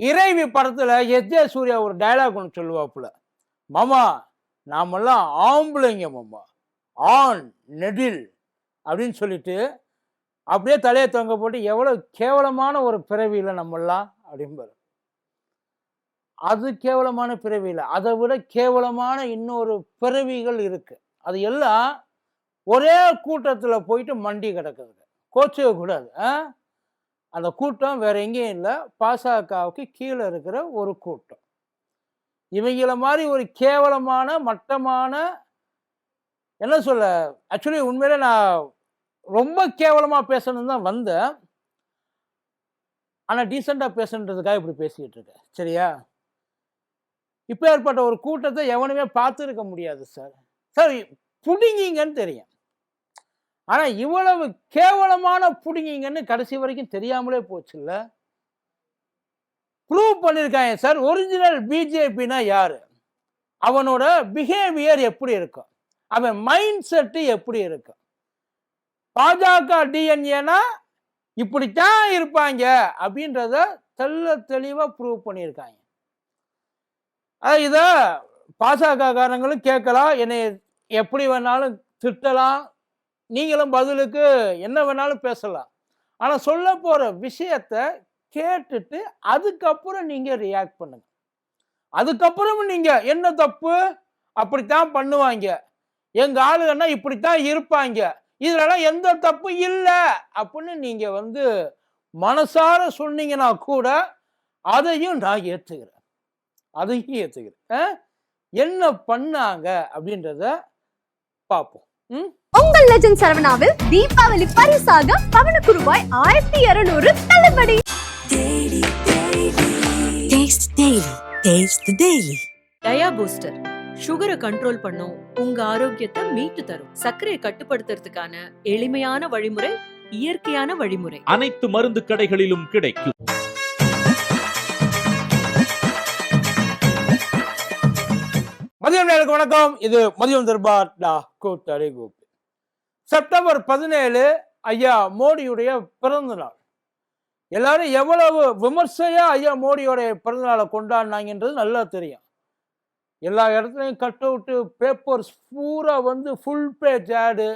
இறைவி படத்தில் S J Surya ஒரு டயலாக் ஒன்று சொல்லுவாப்புல. மாமா நாமெல்லாம் ஆம்பளைங்க மாமா. ஆண் நெடில் அப்படின்னு சொல்லிட்டு அப்படியே தலையை தொங்க போட்டு எவ்வளோ கேவலமான ஒரு பிறவியில் நம்மெல்லாம் அப்படிம்பாரு அது கேவலமான பிறவி இல்லை அதை விட கேவலமான இன்னொரு பிறவிகள் இருக்குது அது எல்லாம் ஒரே கூட்டத்தில் போயிட்டு மண்டி கிடக்குதுங்க. கோச்சவே கூடாது ஆ? அந்த கூட்டம் வேற எங்கேயும் இல்லை. பாசகவுக்கு கீழே இருக்கிற ஒரு கூட்டம். இவங்கள மாதிரி ஒரு கேவலமான மட்டமான என்ன சொல்ல ஆக்சுவலி உண்மையிலே நான் ரொம்ப கேவலமாக பேசணும்னு தான் வந்தேன். ஆனால் டீசெண்டாக பேசணுன்றதுக்காக இப்படி பேசிக்கிட்டு இருக்கேன். சரியா? இப்போ ஏற்பட்ட ஒரு கூட்டத்தை எவனுமே பார்த்துருக்க முடியாது சார் சார் பிடிங்கிங்கன்னு தெரியும். ஆனால் இவ்வளவு கேவலமான பிடிங்கிங்கன்னு கடைசி வரைக்கும் தெரியாமலே போச்சுல்ல? ப்ரூவ் பண்ணியிருக்காங்க சார். ஒரிஜினல் பிஜேபினா யார்? அவனோட பிஹேவியர் எப்படி இருக்கும்? அவன் மைண்ட் செட்டு எப்படி இருக்கும்? பாஜக டிஎன்ஏனா இப்படித்தான் இருப்பாங்க அப்படின்றத தெள்ள தெளிவாக ப்ரூவ் பண்ணியிருக்காங்க அஹ் இதை பாஜக காரங்களும் கேட்கலாம். என்னை எப்படி வேணாலும் திட்டலாம். நீங்களும் பதிலுக்கு என்ன வேணாலும் பேசலாம். ஆனால் சொல்ல போகிற விஷயத்த கேட்டுட்டு அதுக்கப்புறம் நீங்கள் ரியாக்ட் பண்ணுங்க. அதுக்கப்புறமும் நீங்கள் என்ன தப்பு? அப்படித்தான் பண்ணுவாங்க. எங்கள் ஆளுங்கன்னா இப்படித்தான் இருப்பாங்க. இதுலலாம் எந்த தப்பு இல்லை. அப்படின்னு நீங்கள் வந்து மனசார சொன்னீங்கன்னா கூட அதையும் நான் ஏற்றுக்கிறேன் அதையும் ஏற்றுக்கிறேன் ஆ? என்ன பண்ணாங்க அப்படின்றத பார்ப்போம் ம்? உங்கள் லெஜண்ட் சரவணாவில் தீபாவளி பரிசாக பவனுக்கு ரூபாய் ஆயிரத்தி இருநூறு தள்ளுபடி. டயா பூஸ்டர் சுகரை கண்ட்ரோல் பண்ணும் உங்க ஆரோக்கியத்தை மீட்டு தரும். சர்க்கரையை கட்டுப்படுத்துறதுக்கான எளிமையான வழிமுறை இயற்கையான வழிமுறை. அனைத்து மருந்து கடைகளிலும் கிடைக்கும். மதியம் நேருக்கு வணக்கம். இது மதியம் தர்பார் குரூப் செப்டம்பர் பதினேழு ஐயா மோடியுடைய பிறந்த நாள். எல்லாரும் எவ்வளவு விமர்சையா ஐயா மோடியோடைய பிறந்தநாளை கொண்டாடினாங்கன்றது நல்லா தெரியும். எல்லா இடத்துலையும் கட் அவுட்டு பேப்பர்ஸ் பூரா வந்து ஃபுல் பேஜ் ஆடு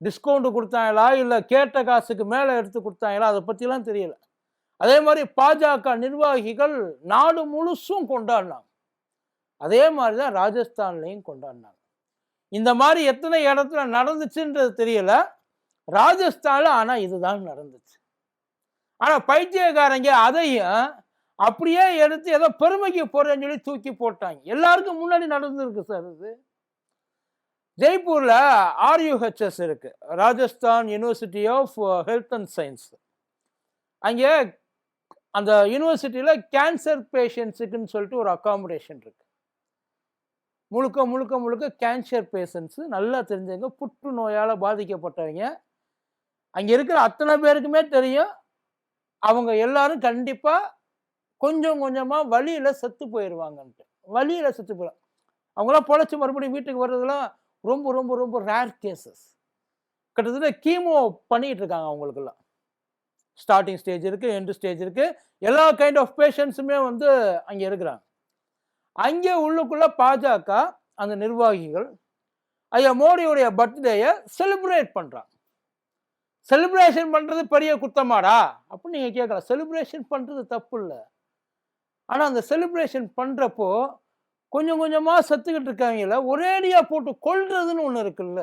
டிஸ்கவுண்ட் கொடுத்தாங்களா இல்லை கேட்ட காசுக்கு மேலே எடுத்து கொடுத்தாங்களா அதை பற்றிலாம் தெரியல. அதே மாதிரி பாஜக நிர்வாகிகள் நாடு முழுசும் கொண்டாடினாங்க. அதே மாதிரி தான் ராஜஸ்தான்லையும் கொண்டாடினாங்க. இந்த மாதிரி எத்தனை இடத்துல நடந்துச்சுன்றது தெரியல. ராஜஸ்தானில் ஆனால் இதுதான் நடந்துச்சு. ஆனால் பைத்தியக்காரங்க அதையும் அப்படியே எடுத்து ஏதோ பெருமைக்கு போறேன்னு சொல்லி தூக்கி போட்டாங்க. எல்லாருக்கும் முன்னாடி நடந்திருக்கு சார் இது. ஜெய்ப்பூரில் ஆர்யூஹெச்எஸ் இருக்கு. Rajasthan university of health and science அங்கே அந்த யூனிவர்சிட்டியில் கேன்சர் பேஷண்ட்ஸுக்குன்னு சொல்லிட்டு ஒரு அக்காமடேஷன் இருக்கு. முழுக்க முழுக்க முழுக்க கேன்சர் பேஷண்ட்ஸு நல்லா தெரிஞ்சவங்க புற்றுநோயால் பாதிக்கப்பட்டவங்க. அங்கே இருக்கிற அத்தனை பேருக்குமே தெரியும். அவங்க எல்லாரும் கண்டிப்பாக கொஞ்சம் கொஞ்சமாக வழியில் செத்து போயிடுவாங்கன்ட்டு வழியில் செத்து போயிடும் அவங்களாம் பொழைச்சி மறுபடியும் வீட்டுக்கு வர்றதெல்லாம் ரொம்ப ரொம்ப ரொம்ப ரேர் கேசஸ் கிட்டத்தட்ட கீமோ பண்ணிகிட்டு இருக்காங்க அவங்களுக்கெல்லாம். ஸ்டார்டிங் ஸ்டேஜ் இருக்குது எண்டு ஸ்டேஜ் இருக்குது எல்லா கைண்ட் ஆஃப் பேஷண்ட்ஸுமே வந்து அங்கே இருக்கிறாங்க. அங்கே உள்ளுக்குள்ள பாஜக அந்த நிர்வாகிகள் ஐயா மோடியுடைய பர்த்டேயை செலிப்ரேட் பண்ணுறான் செலிப்ரேஷன் பண்ணுறது பெரிய குத்தமாடா? அப்படின்னு நீங்கள் கேட்கலாம் செலிப்ரேஷன் பண்ணுறது தப்பு இல்லை. ஆனால் அந்த செலிப்ரேஷன் பண்ணுறப்போ கொஞ்சம் கொஞ்சமாக செத்துக்கிட்டு இருக்காங்கல்ல ஒரேடியாக போட்டு கொள்றதுன்னு ஒன்று இருக்குல்ல.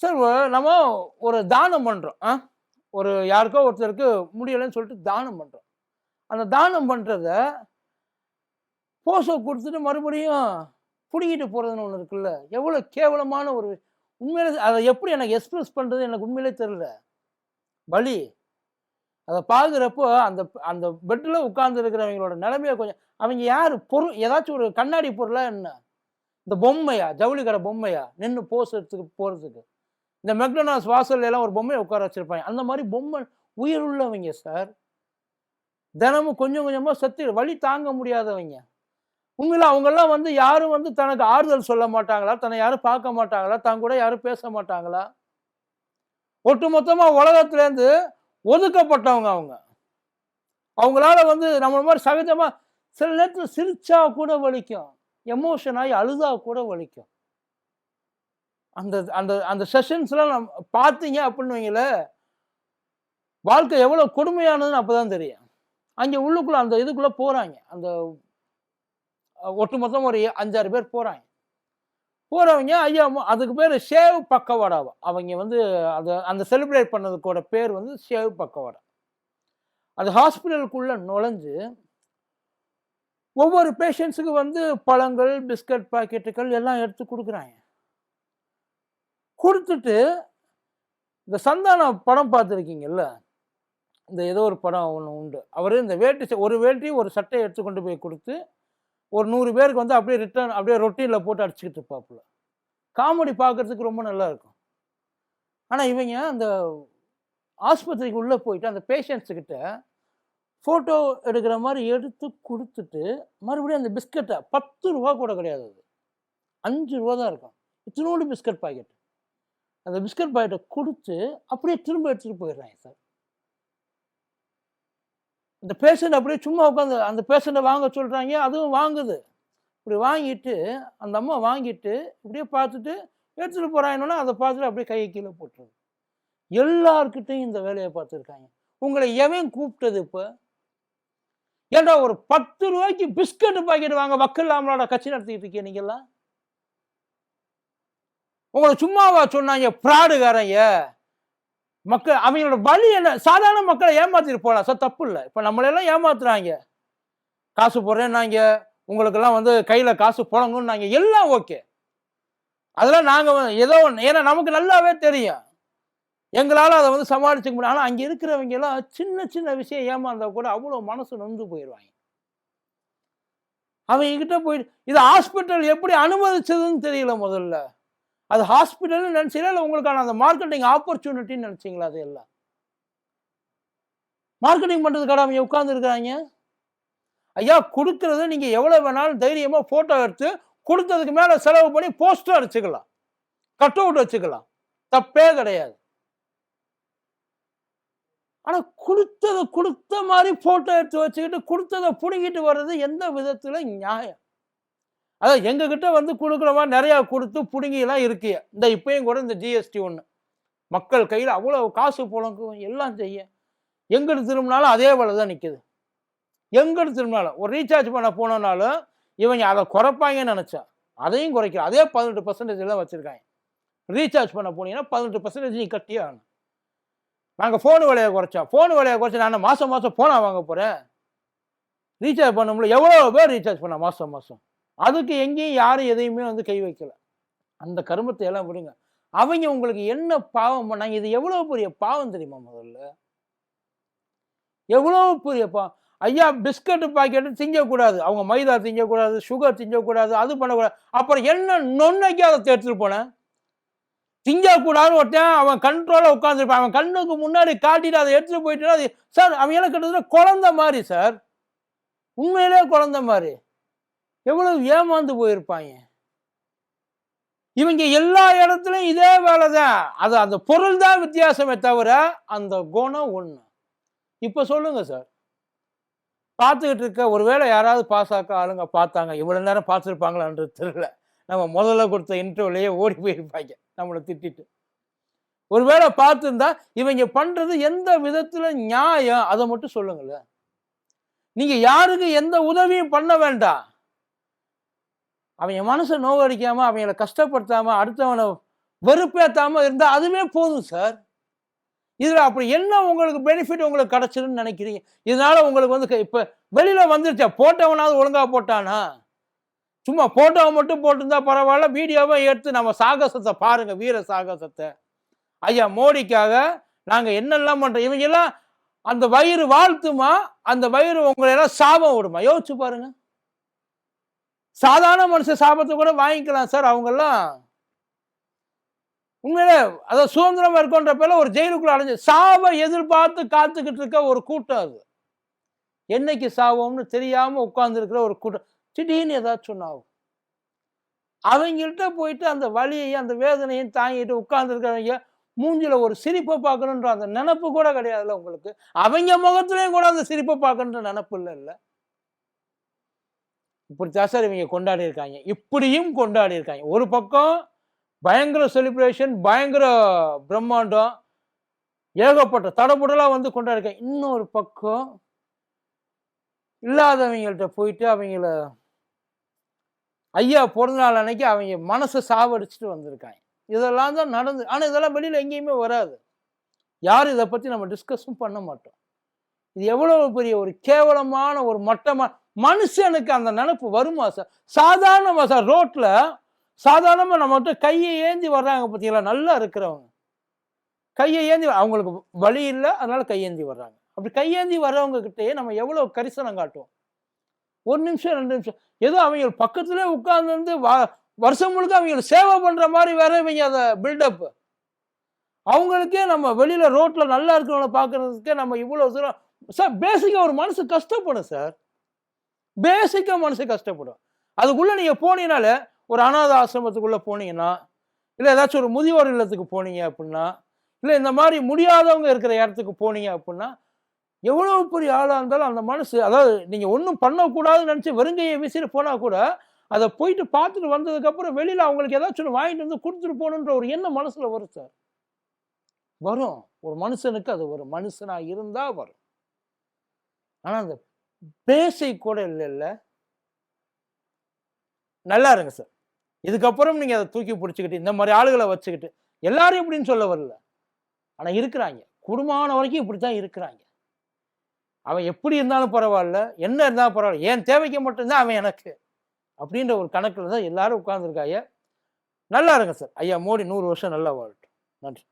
சார் நம்ம ஒரு தானம் பண்ணுறோம் ஆ? ஒரு யாருக்கோ ஒருத்தருக்கு முடியலைன்னு சொல்லிட்டு தானம் பண்ணுறோம் அந்த தானம் பண்ணுறத போஸோ கொடுத்துட்டு மறுபடியும் பிடிக்கிட்டு போகிறதுன்னு ஒன்று இருக்குல்ல? எவ்வளோ கேவலமான ஒரு உண்மையிலே அதை எப்படி எனக்கு எக்ஸ்பிரஸ் பண்ணுறது எனக்கு உண்மையிலே தெரியல. பலி அதை பார்க்குறப்போ அந்த அந்த பெட்டில் உட்காந்துருக்கிறவங்களோட நிலைமையை கொஞ்சம் அவங்க யார் பொருள் ஏதாச்சும் ஒரு கண்ணாடி பொருளாக என்ன? இந்த பொம்மையா? ஜவுளி கடை பொம்மையா? நின்று போஸ் எடுத்துக்கு போகிறதுக்கு இந்த மெக்டொனால்ட்ஸ் வாசல்ல எல்லாம் ஒரு பொம்மையை உட்கார வச்சிருப்பாங்க. அந்த மாதிரி பொம்மை உயிர் உள்ளவங்க சார். தினமும் கொஞ்சம் கொஞ்சமாக செத்து வழி தாங்க முடியாதவங்க. உங்களை அவங்கெல்லாம் வந்து யாரும் வந்து தனக்கு ஆறுதல் சொல்ல மாட்டாங்களா? தன்னை யாரும் பார்க்க மாட்டாங்களா? தான் கூட யாரும் பேச மாட்டாங்களா? ஒட்டுமொத்தமாக உலகத்துலேருந்து ஒதுக்கப்பட்டவங்க அவங்க. அவங்களால வந்து நம்மள மாதிரி சகஜமாக சில நேரத்தில் சிரிச்சா கூட வலிக்கும். எமோஷன் ஆகி அழுதா கூட வலிக்கும். அந்த அந்த அந்த செஷன்ஸ்லாம் நம்ம பார்த்தீங்க அப்படின்னு வைங்களேன் வாழ்க்கை எவ்வளோ கொடுமையானதுன்னு அப்பதான் தெரியும். அங்கே உள்ளுக்குள்ளே அந்த இதுக்குள்ளே போகிறாங்க அந்த ஒட்டுமொத்தம் ஒரு அஞ்சாறு பேர் போகிறாங்க போகிறவங்க ஐயா அதுக்கு பேர் ஷேவ் பக்கவாடாவா. அவங்க வந்து அது அந்த செலிப்ரேட் பண்ணதுக்கோட பேர் வந்து ஷேவ் பக்கவாடா. அது ஹாஸ்பிட்டலுக்குள்ளே நுழைஞ்சு ஒவ்வொரு பேஷண்ட்ஸுக்கு வந்து பழங்கள் பிஸ்கட் பாக்கெட்டுகள் எல்லாம் எடுத்து கொடுக்குறாங்க. கொடுத்துட்டு இந்த சந்தான படம் பார்த்துருக்கீங்கல்ல? இந்த ஏதோ ஒரு படம் ஒன்று உண்டு. அவர் இந்த வேட்டி ஒரு வேட்டி ஒரு சட்டையை எடுத்து கொண்டு போய் கொடுத்து ஒரு நூறு பேருக்கு வந்து அப்படியே ரிட்டர்ன் அப்படியே ரொட்டீனில் போட்டு அடிச்சுக்கிட்டு இருப்பாப்புல. காமெடி பார்க்கறதுக்கு ரொம்ப நல்லா இருக்கும் ஆனால் இவங்க அந்த ஆஸ்பத்திரிக்கு உள்ளே போயிட்டு அந்த பேஷண்ட்ஸுக்கிட்ட ஃபோட்டோ எடுக்கிற மாதிரி எடுத்து கொடுத்துட்டு மறுபடியும் அந்த பிஸ்கட்டை பத்து ரூபா கூட கிடையாது அது. அஞ்சு ரூபா தான் இருக்கும். இத்தினோடு பிஸ்கட் பாக்கெட் அந்த பிஸ்கட் பாக்கெட்டை கொடுத்து அப்படியே திரும்ப எடுத்துகிட்டு போயிடுறாங்க சார். இந்த பேஷண்ட் அப்படியே சும்மா உட்காந்து அந்த பேஷண்ட்டை வாங்க சொல்கிறாங்க அதுவும் வாங்குது. இப்படி வாங்கிட்டு அந்த அம்மா வாங்கிட்டு இப்படியே பார்த்துட்டு எடுத்துகிட்டு போகிறாங்கன்னா அதை பார்த்துட்டு அப்படியே கையை கீழே போட்டுருது. எல்லார்கிட்டையும் இந்த வேலையை பார்த்துருக்காங்க. உங்களை எவன் கூப்பிட்டது இப்போ? ஏன்டா ஒரு பத்து ரூபாய்க்கு பிஸ்கட் பாக்கெட் வாங்க மக்கள் அவங்களோட கட்சி நடத்திட்டு இருக்கீங்க நீங்கள்லாம் உங்களை சும்மாவா சொன்னாங்க ப்ராடுகாரங்க மக்கள் அவங்களோட வழி என்ன? சாதாரண மக்களை ஏமாத்திட்டு போகலாம் சார் தப்பு இல்லை. இப்போ நம்மளெல்லாம் ஏமாத்துறாங்க. காசு போடுறேன்னாங்க. உங்களுக்கெல்லாம் வந்து கையில் காசு போடணும்னாங்க எல்லாம் ஓகே. அதெல்லாம் நாங்கள் ஏதோ ஒன்று ஏன்னா நமக்கு நல்லாவே தெரியும். எங்களால் அதை வந்து சமாளிச்சுக்க முடியும். ஆனால் அங்கே இருக்கிறவங்க எல்லாம் சின்ன சின்ன விஷயம் ஏமாந்தா கூட அவ்வளோ மனசு நொந்து போயிடுவாங்க. அவங்க கிட்ட போயிட்டு இது ஹாஸ்பிட்டல் எப்படி அனுமதிச்சதுன்னு தெரியல முதல்ல. அது ஹாஸ்பிட்டல்னு நினச்சிங்களா? இல்லை உங்களுக்கான அந்த மார்க்கெட்டிங் ஆப்பர்ச்சுனிட்டின்னு நினச்சிங்களா அது எல்லாம்? மார்க்கெட்டிங் பண்ணுறதுக்காக அவங்க உட்காந்துருக்குறாங்க ஐயா கொடுக்கறது நீங்கள் எவ்வளோ வேணாலும் தைரியமாக ஃபோட்டோ எடுத்து கொடுத்ததுக்கு மேலே செலவு பண்ணி போஸ்டர் அடிச்சுக்கலாம். கட் அவுட் வச்சுக்கலாம். தப்பே கிடையாது. ஆனால் கொடுத்ததை கொடுத்த மாதிரி ஃபோட்டோ எடுத்து வச்சுக்கிட்டு கொடுத்ததை பிடுங்கிட்டு வர்றது எந்த விதத்தில் நியாயம். அதான் எங்ககிட்ட வந்து கொடுக்குற மாதிரி நிறையா கொடுத்து புடுங்கிலாம் இருக்கு. இந்த இப்பயும் கூட இந்த ஜிஎஸ்டி ஒன்று மக்கள் கையில் அவ்வளோ காசு புழங்கும் எல்லாம் செய்ய. எங்கிட்டு திரும்பினாலும் அதே வேலை தான் நிற்குது எங்கிட்டு திரும்பினாலும் ஒரு ரீசார்ஜ் பண்ண போனோம்னாலும் இவங்க அதை குறைப்பாங்கன்னு நினச்சா அதையும் குறைக்கிற அதே பதினெட்டு பர்சன்டேஜ் தான் வச்சுருக்காங்க. ரீசார்ஜ் பண்ண போனீங்கன்னா பதினெட்டு பர்சன்டேஜ் நீ கட்டியே ஆகணும். நாங்கள் ஃபோனு விலையை குறைச்சோம் ஃபோனு விலையை குறைச்சி நான் மாதம் மாதம் ஃபோனாக வாங்க போகிறேன் ரீசார்ஜ் பண்ண முடியல. எவ்வளோ பேர் ரீசார்ஜ் பண்ண மாதம் மாதம் அதுக்கு எங்கேயும் யாரும் எதையுமே வந்து கை வைக்கல. அந்த கருமத்தை எல்லாம் விடுங்க. அவங்க உங்களுக்கு என்ன பாவம் பண்ணாங்க? இது எவ்வளோ பெரிய பாவம் தெரியுமா முதல்ல? எவ்வளோ பெரிய பாவம் ஐயா பிஸ்கட்டு பாக்கெட்டு திங்கக்கூடாது. அவங்க மைதா திங்கக்கூடாது சுகர் திங்கக்கூடாது அது பண்ணக்கூடாது. அப்புறம் என்ன நொன்னைக்கு அதை எடுத்துட்டு போனேன் திங்கக்கூடாதுன்னு ஒருத்தன் அவன் கண்ட்ரோலாக உட்காந்துருப்பான் அவன் கண்ணுக்கு முன்னாடி காட்டிட்டு அதை எடுத்துகிட்டு போயிட்டுனா அது சார் அவன் எல்லாம் கிட்டத்தட்ட குழந்த மாதிரி சார். உண்மையிலே குழந்த மாதிரி. எவ்வளவு ஏமாந்து போயிருப்பாங்க? இவங்க எல்லா இடத்துலையும் இதே வேலை தான் அது அந்த பொருள் தான் வித்தியாசமே தவிர அந்த குணம் ஒன்று இப்போ சொல்லுங்க சார். பார்த்துக்கிட்டு இருக்க ஒருவேளை யாராவது பாஸ் ஆக்க ஆளுங்க பார்த்தாங்க இவ்வளோ நேரம் பார்த்துருப்பாங்களான்றது தெரியல. நம்ம முதல்ல கொடுத்த இன்டர்வியூலையே ஓடி போயிருப்பாங்க நம்மளை திட்டிட்டு. ஒருவேளை பார்த்துருந்தா இவங்க பண்ணுறது எந்த விதத்தில் நியாயம் அதை மட்டும் சொல்லுங்களேன். நீங்கள் யாருக்கு எந்த உதவியும் பண்ண வேண்டாம். அவங்க மனசை நோவடிக்காமல் அவங்கள கஷ்டப்படுத்தாமல் அடுத்தவனை வெறுப்பேற்றாமல் இருந்தால் அதுவே போதும் சார் இதில் அப்படி என்ன உங்களுக்கு பெனிஃபிட் உங்களுக்கு கிடைச்சிருன்னு நினைக்கிறீங்க? இதனால் உங்களுக்கு வந்து இப்போ வெளியில் வந்துருச்சா? போட்டவனாவது ஒழுங்கா போட்டானா? சும்மா போட்டோவை மட்டும் போட்டிருந்தா பரவாயில்ல வீடியோவை எடுத்து நம்ம சாகசத்தை பாருங்கள் வீர சாகசத்தை. ஐயா மோடிக்காக நாங்கள் என்னெல்லாம் பண்ணுறோம் இவங்க எல்லாம் அந்த வயிறு வாழ்த்துமா? அந்த வயிறு உங்களை எல்லாம் சாபம் விடுமா? யோசிச்சு பாருங்கள் சாதாரண மனுஷன் சாபத்தை கூட வாங்கிக்கலாம் சார் அவங்கெல்லாம். உண்மையில அதாவது சுதந்திரம் இருக்கோன்ற பேர்ல ஒரு ஜெயிலுக்குள்ள அடைஞ்சு சாவை எதிர்பார்த்து காத்துக்கிட்டு இருக்க ஒரு கூட்டம் அது. என்னைக்கு சாவோம்னு தெரியாம உட்கார்ந்துருக்கிற ஒரு கூட்டம். திடீர்னு ஏதாச்சும் ஒன்றாகும் ஆகும். அவங்கள்ட்ட போயிட்டு அந்த வலியையும் அந்த வேதனையும் தாங்கிட்டு உட்கார்ந்துருக்கிறவங்க மூஞ்சில ஒரு சிரிப்பை பார்க்கணுன்ற அந்த நினப்பு கூட கிடையாதுல்ல உங்களுக்கு. அவங்க முகத்துலையும் கூட அந்த சிரிப்பை பார்க்கணுன்ற நினப்பு இல்லை இல்லை இப்படித்தான் சார் இவங்க கொண்டாடி இருக்காங்க. இப்படியும் கொண்டாடி இருக்காங்க. ஒரு பக்கம் பயங்கர செலிப்ரேஷன் பயங்கர பிரம்மாண்டம் ஏகப்பட்ட தடபுடலாக வந்து கொண்டாடிருக்காங்க இன்னொரு பக்கம் இல்லாதவங்கள்ட்ட போயிட்டு அவங்கள ஐயா பிறந்த நாள் அன்னைக்கு அவங்க மனசை சாவடிச்சுட்டு வந்திருக்காங்க. இதெல்லாம் தான் நடந்து ஆனால் இதெல்லாம் வெளியில் எங்கேயுமே வராது. யாரும் இதை பற்றி நம்ம டிஸ்கஸும் பண்ண மாட்டோம். இது எவ்வளோ பெரிய ஒரு கேவலமான ஒரு மட்டமாக மனுஷனுக்கு அந்த நினப்பு வருமா சார் சாதாரணமா சார் ரோட்டில் சாதாரணமாக நம்மகிட்ட கையை ஏந்தி வர்றாங்க பார்த்தீங்களா? நல்லா இருக்கிறவங்க. கையை ஏந்தி அவங்களுக்கு வழி இல்லை அதனால கையேந்தி வர்றாங்க. அப்படி கையேந்தி வர்றவங்க கிட்டேயே நம்ம எவ்வளோ கரிசனம் காட்டுவோம்? ஒரு நிமிஷம் ரெண்டு நிமிஷம். ஏதோ அவங்க பக்கத்துலேயே உட்கார்ந்து வ வருஷம் முழுக்க அவங்க சேவை பண்ணுற மாதிரி வேற இவங்க அதை பில்டப் அவங்களுக்கே நம்ம வெளியில் ரோட்டில் நல்லா இருக்கிறவங்கள பார்க்குறதுக்கே நம்ம இவ்வளோ தூரம் சார் பேசிக்காக ஒரு மனசு கஷ்டப்படும் சார். பேசிக்காக மனசு கஷ்டப்படும். அதுக்குள்ளே நீங்கள் போனீங்கனால ஒரு அனாத ஆசிரமத்துக்குள்ளே போனீங்கன்னா இல்லை ஏதாச்சும் ஒரு முதியோர் இல்லத்துக்கு போனீங்க அப்படின்னா இல்லை இந்த மாதிரி முடியாதவங்க இருக்கிற இடத்துக்கு போனீங்க அப்படின்னா எவ்வளோ பெரிய ஆளாக இருந்தாலும் அந்த மனசு அதாவது நீங்கள் ஒன்றும் பண்ணக்கூடாதுன்னு நினச்சி வெறுங்கையை வீசிட்டு போனால் கூட அதை போயிட்டு பார்த்துட்டு வந்ததுக்கப்புறம் வெளியில் அவங்களுக்கு ஏதாச்சும் ஒன்று வாங்கிட்டு வந்து கொடுத்துட்டு போகணுன்ற ஒரு எண்ணம் மனசில் வரும் சார். வரும். ஒரு மனுஷனுக்கு அது ஒரு மனுஷனாக இருந்தால் வரும். ஆனால் அந்த பேசிக் கூட இல்லைல்ல நல்லா இருங்க சார் இதுக்கப்புறம் நீங்கள் அதை தூக்கி பிடிச்சிக்கிட்டு இந்த மாதிரி ஆளுகளை வச்சுக்கிட்டு எல்லாரும் இப்படின்னு சொல்ல வரல. ஆனால் இருக்கிறாங்க. குடும்பமான வரைக்கும் இப்படி தான் இருக்கிறாங்க. அவன் எப்படி இருந்தாலும் பரவாயில்ல. என்ன இருந்தாலும் பரவாயில்ல. ஏன் தேவைக்கு மட்டும்தான் அவன் எனக்கு? அப்படின்ற ஒரு கணக்கில் தான் எல்லாரும் உட்காந்துருக்காய நல்லா இருங்க சார் ஐயா மோடி நூறு வருஷம் நல்லா வாழட்டும். நன்றி.